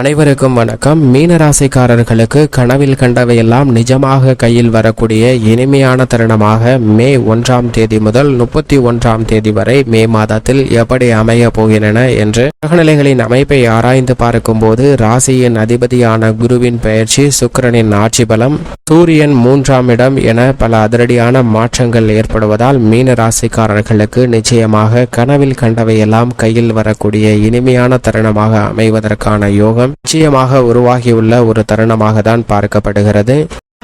அனைவருக்கும் வணக்கம். மீனராசிக்காரர்களுக்கு கனவில் கண்டவையெல்லாம் நிஜமாக கையில் வரக்கூடிய இனிமையான தருணமாக மே ஒன்றாம் தேதி முதல் முப்பத்தி ஒன்றாம் தேதி வரை மே மாதத்தில் எப்படி அமைய போகின்றன என்று கிரகநிலைகளின் அமைப்பை ஆராய்ந்து பார்க்கும்போது ராசியின் அதிபதியான குருவின் பெயர்ச்சி சுக்கிரனின் ஆட்சி பலம் சூரியன் மூன்றாம் இடம் என பல அதிரடியான மாற்றங்கள் ஏற்படுவதால் மீன ராசிக்காரர்களுக்கு நிச்சயமாக கனவில் கண்டவையெல்லாம் கையில் வரக்கூடிய இனிமையான தருணமாக அமைவதற்கான யோகம் நிச்சயமாக உருவாகியுள்ள ஒரு தருணமாக தான் பார்க்கப்படுகிறது.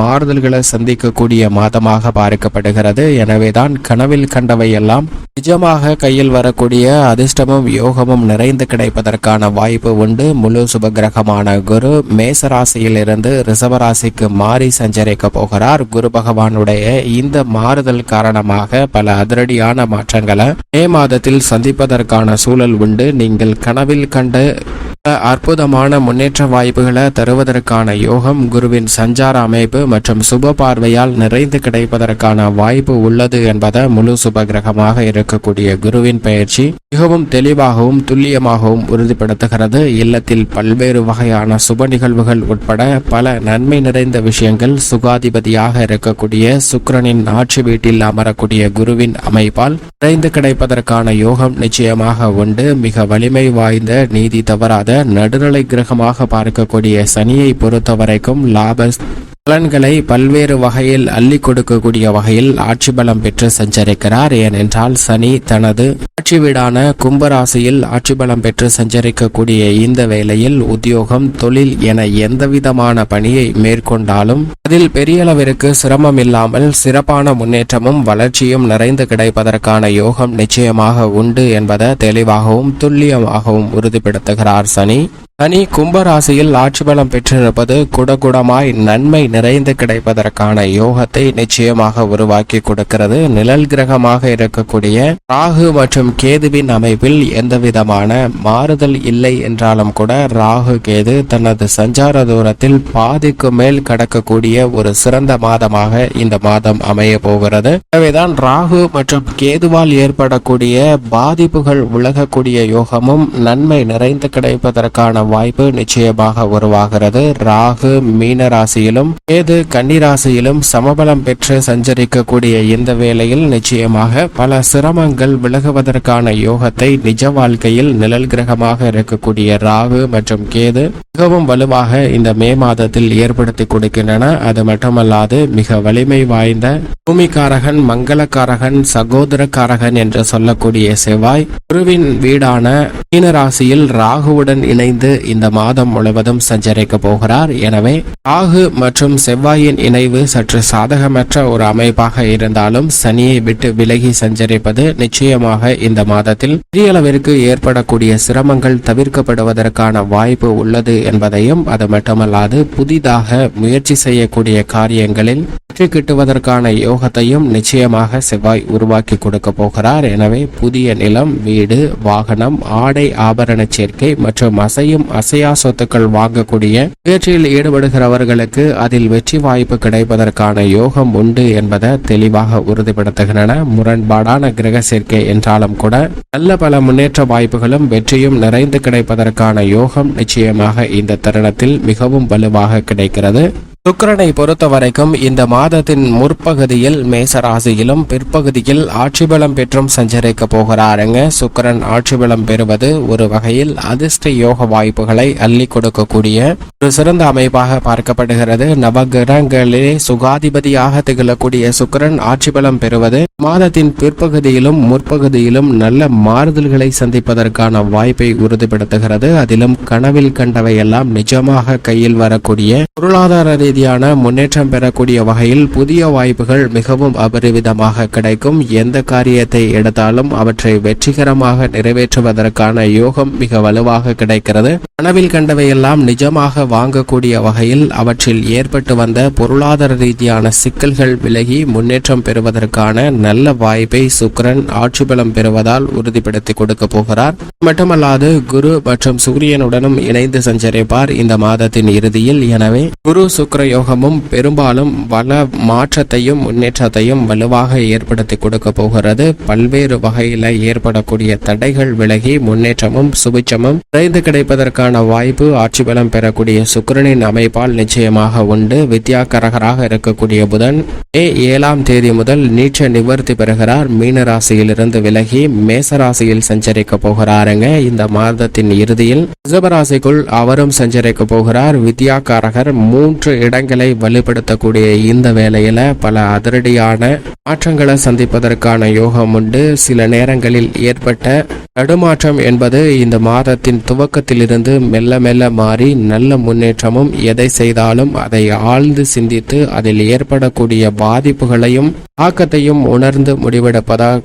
மாறுதல்களை சந்திக்கக்கூடிய மாதமாக பார்க்கப்படுகிறது எனவேதான் கனவில் கண்டவை எல்லாம் நிஜமாக கையில் வரக்கூடிய அதிர்ஷ்டமும் யோகமும் நிறைந்து கிடைப்பதற்கான வாய்ப்பு உண்டு. முழு சுபகிரகமான குரு மேசராசியில் இருந்து மாறி சஞ்சரிக்க போகிறார். குரு பகவானுடைய இந்த மாறுதல் காரணமாக பல அதிரடியான மாற்றங்களை மே மாதத்தில் சந்திப்பதற்கான சூழல் உண்டு. நீங்கள் கனவில் கண்டு அற்புதமான முன்னேற்ற வாய்ப்புகளை தருவதற்கான யோகம் குருவின் சஞ்சார அமைப்பு மற்றும் சுப பார்வையால் நிறைந்து கிடைப்பதற்கான வாய்ப்பு உள்ளது என்பதை முழு சுப கிரகமாக இருக்கக்கூடிய குருவின் பயிற்சி மிகவும் தெளிவாகவும் துல்லியமாகவும் உறுதிப்படுத்துகிறது. இல்லத்தில் பல்வேறு வகையான சுப நிகழ்வுகள் உட்பட பல நன்மை நிறைந்த விஷயங்கள் சுகாதிபதியாக இருக்கக்கூடிய சுக்கரனின் ஆட்சி வீட்டில் அமரக்கூடிய குருவின் அமைப்பால் நிறைந்து கிடைப்பதற்கான யோகம் நிச்சயமாக உண்டு. மிக வலிமை வாய்ந்த நீதி தவறாத நடுநிலை கிரகமாக பார்க்கக்கூடிய சனியை பொறுத்தவரைக்கும் லாப பலன்களை பல்வேறு வகையில் அள்ளி கொடுக்கக்கூடிய வகையில் ஆட்சி பலம் பெற்று சஞ்சரிக்கிறார். ஏனென்றால் சனி தனது ஆட்சி வீடான கும்பராசியில் ஆட்சி பலம் பெற்று சஞ்சரிக்கக்கூடிய இந்த வேளையில் உத்தியோகம் தொழில் என எந்தவிதமான பணியை மேற்கொண்டாலும் அதில் பெரிய அளவிற்கு சிரமம் இல்லாமல் சிறப்பான முன்னேற்றமும் வளர்ச்சியும் நிறைந்து கிடைப்பதற்கான யோகம் நிச்சயமாக உண்டு என்பதை தெளிவாகவும் துல்லியமாகவும் உறுதிப்படுத்துகிறார் சனி. சனி கும்பராசியில் ஆட்சி பலம் பெற்றிருப்பது குடகுடமாய் நன்மை நிறைந்து கிடைப்பதற்கான யோகத்தை நிச்சயமாக உருவாக்கி கொடுக்கிறது. நிழல் கிரகமாக இருக்கக்கூடிய ராகு மற்றும் கேதுவின் அமைப்பில் எந்த விதமான மாறுதல் இல்லை என்றாலும் கூட ராகு கேது தனது சஞ்சார தூரத்தில் பாதிக்கு மேல் கடக்கக்கூடிய ஒரு சிறந்த மாதமாக இந்த மாதம் அமைய போகிறது. எனவேதான் ராகு மற்றும் கேதுவால் ஏற்படக்கூடிய பாதிப்புகள் விலகக்கூடிய யோகமும் நன்மை நிறைந்து கிடைப்பதற்கான வாய்ப்பு நிச்சயமாக உருவாகிறது. ராகு மீன ராசியிலும் கேது கன்னிராசியிலும் சமபலம் பெற்று சஞ்சரிக்கக்கூடிய இந்த வேளையில் நிச்சயமாக பல சிரமங்கள் விலகுவதற்கான யோகத்தை நிஜ வாழ்க்கையில் நிழல் கிரகமாக இருக்கக்கூடிய ராகு மற்றும் கேது மிகவும் வலுவாக இந்த மே மாதத்தில் ஏற்படுத்தி கொடுக்கின்றன. அது மட்டுமல்லாது மிக வலிமை வாய்ந்த பூமிக்காரகன் மங்களக்காரகன் சகோதரக்காரகன் என்று சொல்லக்கூடிய செவ்வாய் குருவின் வீடான மீனராசியில் ராகுவுடன் இணைந்து இந்த மாதம் முழுவதும் சஞ்சரிக்க போகிறார். எனவே ராகு மற்றும் செவ்வாயின் இணைவு சற்று சாதகமற்ற ஒரு அமைப்பாக இருந்தாலும் சனியை விட்டு விலகி சஞ்சரிப்பது நிச்சயமாக இந்த மாதத்தில் பெரியளவிற்கு ஏற்படக்கூடிய சிரமங்கள் தவிர்க்கப்படுவதற்கான வாய்ப்பு உள்ளது என்பதையும் அது மட்டுமல்லாது புதிதாக முயற்சி செய்யக்கூடிய காரியங்களில் வெற்றி கிட்டுவதற்கான யோகத்தையும் நிச்சயமாக செவ்வாய் உருவாக்கி கொடுக்க போகிறார். எனவே புதிய நிலம் வீடு வாகனம் ஆடை ஆபரண சேர்க்கை மற்றும் அசையும் அசையா சொத்துக்கள் வாங்கக்கூடிய முயற்சியில் ஈடுபடுகிறவர்களுக்கு அதில் வெற்றி வாய்ப்பு கிடைப்பதற்கான யோகம் உண்டு என்பதை தெளிவாக உறுதிப்படுத்துகின்றன. முரண்பாடான கிரக சேர்க்கை என்றாலும் கூட நல்ல பல முன்னேற்ற வாய்ப்புகளும் வெற்றியும் நிறைந்து கிடைப்பதற்கான யோகம் நிச்சயமாக இந்த தருணத்தில் மிகவும் வலுவாக கிடைக்கிறது. சுக்கிரனை பொறுத்த வரைக்கும் இந்த மாதத்தின் முற்பகுதியில் மேசராசியிலும் பிற்பகுதியில் ஆட்சி பலம் பெற்றும் சஞ்சரிக்க போகிறாருங்க. சுக்கிரன் ஆட்சி பலம் பெறுவது ஒரு வகையில் அதிர்ஷ்ட யோக வாய்ப்புகளை அள்ளி கொடுக்கக்கூடிய ஒரு சிறந்த அமைப்பாக பார்க்கப்படுகிறது. நவகிரகங்களிலே சுகாதிபதியாக திகழக்கூடிய சுக்கரன் ஆட்சி பலம் பெறுவது மாதத்தின் பிற்பகுதியிலும் முற்பகுதியிலும் நல்ல மாறுதல்களை சந்திப்பதற்கான வாய்ப்பை உறுதிப்படுத்துகிறது. அதிலும் கனவில் கண்டவை எல்லாம் நிஜமாக கையில் வரக்கூடிய பொருளாதார ரீதியான முன்னேற்றம் பெறக்கூடிய வகையில் புதிய வாய்ப்புகள் மிகவும் அபரிவிதமாக கிடைக்கும். எந்த காரியத்தை எடுத்தாலும் அவற்றை வெற்றிகரமாக நிறைவேற்றுவதற்கான யோகம் மிக வலுவாக கிடைக்கிறது. கனவில் கண்டவையெல்லாம் நிஜமாக வாங்கக்கூடிய வகையில் அவற்றில் ஏற்பட்டு வந்த பொருளாதார ரீதியான சிக்கல்கள் விலகி முன்னேற்றம் பெறுவதற்கான நல்ல வாய்ப்பை சுக்கிரன் ஆட்சி பலம் பெறுவதால் உறுதிப்படுத்தி கொடுக்க போகிறார். மட்டுமல்லாது குரு மற்றும் சூரியனுடனும் இணைந்து சஞ்சரிப்பார் இந்த மாதத்தின் இறுதியில். எனவே குரு சுக்கிர யோகமும் பெரும்பாலும் வள மாற்றத்தையும் முன்னேற்றத்தையும் வலுவாக ஏற்படுத்தி கொடுக்க போகிறது. பல்வேறு வகையில ஏற்படக்கூடிய தடைகள் விலகி முன்னேற்றமும் சுபிச்சமும் விரைந்து கிடைப்பதற்கான வாய்ப்பு ஆட்சி பலம் பெறக்கூடிய சுக்கிரனின் அமைப்பால் நிச்சயமாக உண்டு. வித்யாகரகராக இருக்கக்கூடிய புதன் மே ஏழாம் தேதி முதல் நீச்ச நிவர்த்தி பெறுகிறார். மீன ராசியிலிருந்து விலகி மேசராசியில் சஞ்சரிக்க போகிறாருங்க. இந்த மாதத்தின் இறுதியில் ரிஷபராசிக்குள் அவரும் சஞ்சரிக்க போகிறார். வித்யாகாரகர் மூன்று இடங்களை வலுப்படுத்தக்கூடிய இந்த வேளையில பல அதிரடியான மாற்றங்களை சந்திப்பதற்கான யோகம் உண்டு. சில நேரங்களில் ஏற்பட்ட தடுமாற்றம் என்பது இந்த மாதத்தின் துவக்கத்திலிருந்து மெல்ல மெல்ல மாறி நல்ல முன்னேற்றமும் எதை செய்தாலும் அதை ஆழ்ந்து சிந்தித்து அதில் ஏற்படக்கூடிய பாதிப்புகளையும் தாக்கத்தையும் உணர்ந்து முடிவெடுப்பதால்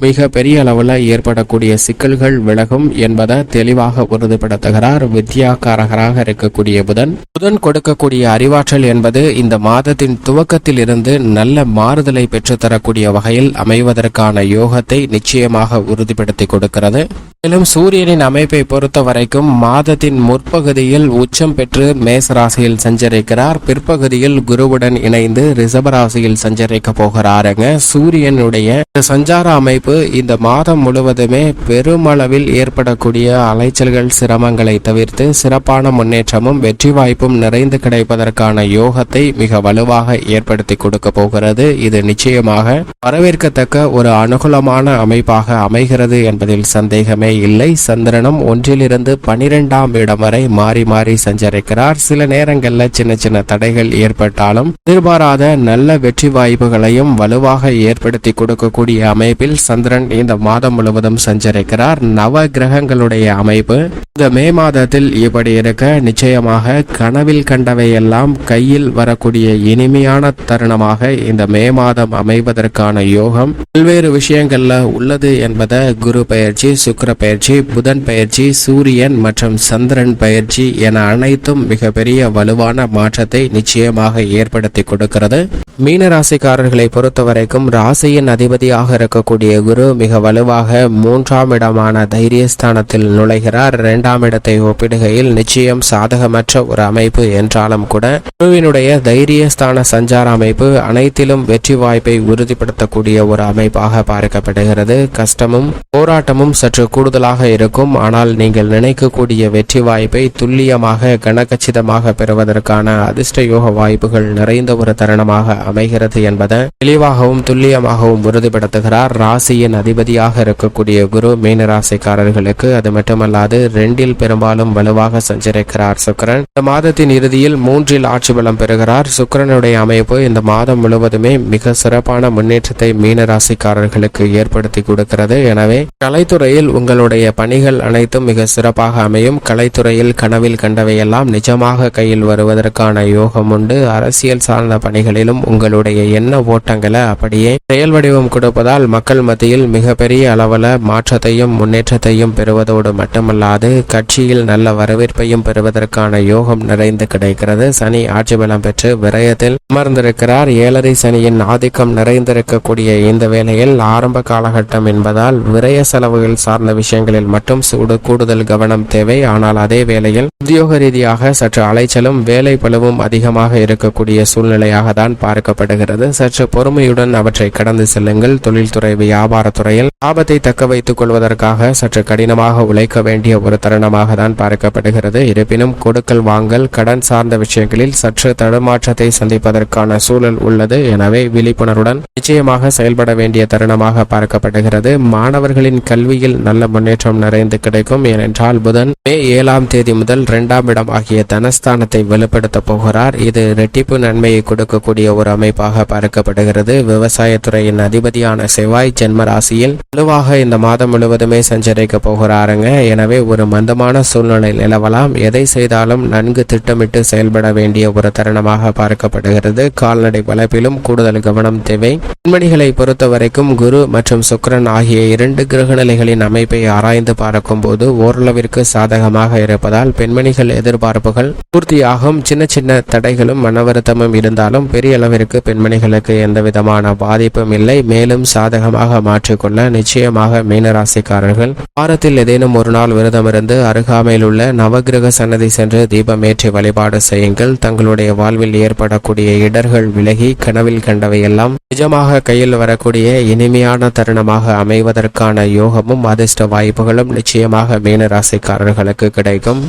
மிக பெரிய அளவில் ஏற்படக்கூடிய சிக்கல்கள் விலகும் என்பதை தெளிவாக உறுதிப்படுத்துகிறார் வித்யாகாரகராக இருக்கக்கூடிய புதன். புதன் கொடுக்கக்கூடிய அறிவாற்றல் என்பது இந்த மாதத்தின் துவக்கத்தில் இருந்து நல்ல மாறுதலை பெற்றுத்தரக்கூடிய வகையில் அமைவதற்கான யோகத்தை நிச்சயமாக உறுதிப்படுத்தி கொடுக்கிறது. மேலும் சூரியனின் அமைப்பை பொறுத்த வரைக்கும் மாதத்தின் முற்பகுதியில் உச்சம் பெற்று மேசராசியில் சஞ்சரிக்கிறார். பிற்பகுதியில் குருவுடன் இணைந்து ரிசபராசியில் சஞ்சரிக்க போகிறாருங்க. சூரியனுடைய சஞ்சார அமைப்பு இந்த மாதம் முழுவதுமே பெருமளவில் ஏற்படக்கூடிய அலைச்சல்கள் சிரமங்களை தவிர்த்து சிறப்பான முன்னேற்றமும் வெற்றி வாய்ப்பும் நிறைந்து கிடைப்பதற்கான யோகத்தை மிக வலுவாக ஏற்படுத்தி கொடுக்க போகிறது. இது நிச்சயமாக வரவேற்கத்தக்க ஒரு அனுகூலமான அமைப்பாக அமைகிறது என்பதில் சந்தேகமே இல்லை. சந்திரனும் ஒன்றிலிருந்து பனிரெண்டாம் இடம் வரை மாறி மாறி சஞ்சரிக்கிறார். சில நேரங்களில் சின்ன சின்ன தடைகள் ஏற்பட்டாலும் எதிர்பாராத நல்ல வெற்றி வாய்ப்புகளையும் வலுவாக ஏற்படுத்தி கொடுக்கக்கூடிய அமைப்பில் சந்திரன் இந்த மாதம் முழுவதும் சஞ்சரிக்கிறார். நவ கிரகங்களுடைய அமைப்பு இந்த மே மாதத்தில் இப்படி இருக்க நிச்சயமாக கனவில் கண்டவையெல்லாம் கையில் வரக்கூடிய இனிமையான தருணமாக இந்த மே மாதம் அமைவதற்கான யோகம் பல்வேறு விஷயங்கள்ல உள்ளது என்பதை குரு பயிற்சி சுக்கர பயிற்சி புதன் பயிற்சி சூரியன் மற்றும் சந்திரன் பயிற்சி என அனைத்தும் மிகப்பெரிய வலுவான மாற்றத்தை நிச்சயமாக ஏற்படுத்தி கொடுக்கிறது. மீன ராசிக்காரர்களை பொறுத்த வரைக்கும் ராசியின் அதிபதியாக இருக்கக்கூடிய குரு மிக வலுவாக மூன்றாம் இடமான தைரியஸ்தானத்தில் நுழைகிறார். இரண்டாம் இடத்தை ஒப்பிடுகையில் நிச்சயம் சாதகமற்ற ஒரு அமைப்பு என்றாலும் கூட குருவினுடைய தைரியஸ்தான சஞ்சார அமைப்பு அனைத்திலும் வெற்றி வாய்ப்பை உறுதிப்படுத்தக்கூடிய ஒரு அமைப்பாக பார்க்கப்படுகிறது. கஷ்டமும் போராட்டமும் சற்று கூடுதலாக இருக்கும். ஆனால் நீங்கள் நினைக்கக்கூடிய வெற்றி வாய்ப்பை துல்லியமாக கனகச்சிதமாக பெறுவதற்கான அதிர்ஷ்ட யோக வாய்ப்புகள் நிறைந்த ஒரு தருணமாக அமைகிறது என்பதை தெளிவாகவும் துல்லியமாகவும் உறுதிப்படுத்துகிறார். ராசியின் அதிபதியாக இருக்கக்கூடிய குரு மீன ராசிக்காரர்களுக்கு அது மட்டுமல்லாது ரெண்டில் பெரும்பாலும் வலுவாக சஞ்சரிக்கிறார் சுக்கிரன். இந்த மாதத்தின் இறுதியில் மூன்றில் ஆட்சி பலம் பெறுகிறார். சுக்கிரனுடைய அமைப்பு இந்த மாதம் முழுவதுமே மிக சிறப்பான முன்னேற்றத்தை மீன ராசிக்காரர்களுக்கு ஏற்படுத்தி கொடுக்கிறது. எனவே கலைத்துறையில் உங்களுடைய பணிகள் அனைத்தும் மிக சிறப்பாக அமையும். கலைத்துறையில் கனவில் கண்டவையெல்லாம் நிஜமாக கையில் வருவதற்கான யோகம் உண்டு. அரசியல் சார்ந்த பணிகளிலும் உங்களுடைய எண்ண ஓட்டங்களை அப்படியே செயல் வடிவம் கொடுப்பதால் மக்கள் மத்தியில் மிகப்பெரிய அளவில் மாற்றத்தையும் முன்னேற்றத்தையும் பெறுவதோடு மட்டுமல்லாது கட்சியில் நல்ல வரவேற்பையும் பெறுவதற்கான யோகம் நிறைந்து கிடைக்கிறது. சனி ஆட்சி பலம் பெற்று விரயத்தில் அமர்ந்திருக்கிறார். ஏழரை சனியின் ஆதிக்கம் நிறைந்திருக்கக்கூடிய இந்த வேளையில் ஆரம்ப காலகட்டம் என்பதால் விரய செலவுகள் சார்ந்த விஷயங்களில் மட்டும் சூடு கூடுதல் கவனம் தேவை. ஆனால் அதே வேளையில் உத்தியோக ரீதியாக சற்று அலைச்சலும் வேலை பளுவும் அதிகமாக இருக்கக்கூடிய சூழ்நிலையாக தான் பார்க்கப்படுகிறது. சற்று பொறுமையுடன் அவற்றை கடந்து செல்லுங்கள். தொழில்துறை வியாபாரத்துறையில் லாபத்தை தக்க வைத்துக் கொள்வதற்காக சற்று கடினமாக உழைக்க வேண்டிய ஒரு தருணமாக தான் பார்க்கப்படுகிறது. இருப்பினும் கொடுக்கல் வாங்கல் கடன் சார்ந்த விஷயங்களில் சற்று தடுமாற்றத்தை சந்திப்பதற்கான சூழல் உள்ளது. எனவே விழிப்புணர்வுடன் நிச்சயமாக செயல்பட வேண்டிய தருணமாக பார்க்கப்படுகிறது. மாணவர்களின் கல்வியில் நல்ல முன்னேற்றம் நிறைந்து கிடைக்கும். ஏனென்றால் புதன் மே ஏழாம் தேதி முதல் இரண்டாம் இடம் ஆகிய தனஸ்தானத்தை வெளிப்படுத்தப் போகிறார். இது ரெட்டிப்பு நன்மையை கொடுக்கக்கூடிய ஒரு அமைப்பாக பார்க்கப்படுகிறது. விவசாயத்துறையின் அதிபதியான செவ்வாய் ஜென்ம ராசியில் வலுவாக இந்த மாதம் முழுவதுமே சஞ்சரிக்க போகிறாருங்க. எனவே ஒரு மந்தமான சூழ்நிலை நிலவலாம். எதை செய்தாலும் நன்கு திட்டமிட்டு செயல்பட வேண்டிய ஒரு தருணமாக பார்க்கப்படுகிறது. கால்நடை வளர்ப்பிலும் கூடுதல் கவனம் தேவை. பெண்மணிகளை பொறுத்த வரைக்கும் குரு மற்றும் சுக்கிரன் ஆகிய இரண்டு கிரகநிலைகளின் அமைப்பை ஆராய்ந்து பார்க்கும்போது ஓரளவிற்கு சாதகமாக இருப்பதால் பெண்மணிகள் எதிர்பார்ப்புகள் பூர்த்தியாகும். சின்ன சின்ன தடைகளும் மனவருத்தமும் இருந்தாலும் பெரிய அளவிற்கு பெண்மணிகளுக்கு எந்த விதமான பாதிப்பும் இல்லை. மேலும் சாதகமாக மாற்றிக்கொள்ள நிச்சயமாக மீனராசிக்காரர்கள் வாரத்தில் ஏதேனும் ஒரு நாள் விரதமிருந்து அருகாமையில் உள்ள நவகிரக சன்னதி சென்று தீபமேற்றி வழிபாடு செய்யுங்கள். தங்களுடைய வாழ்வில் ஏற்படக்கூடிய இடர்கள் விலகி கனவில் கண்டவையெல்லாம் நிஜமாக கையில் வரக்கூடிய இனிமையான தருணமாக அமைவதற்கான யோகமும் அதிர்ஷ்ட வாய்ப்புகளும் நிச்சயமாக மீன ராசிக்காரர்களுக்கு கிடைக்கும்.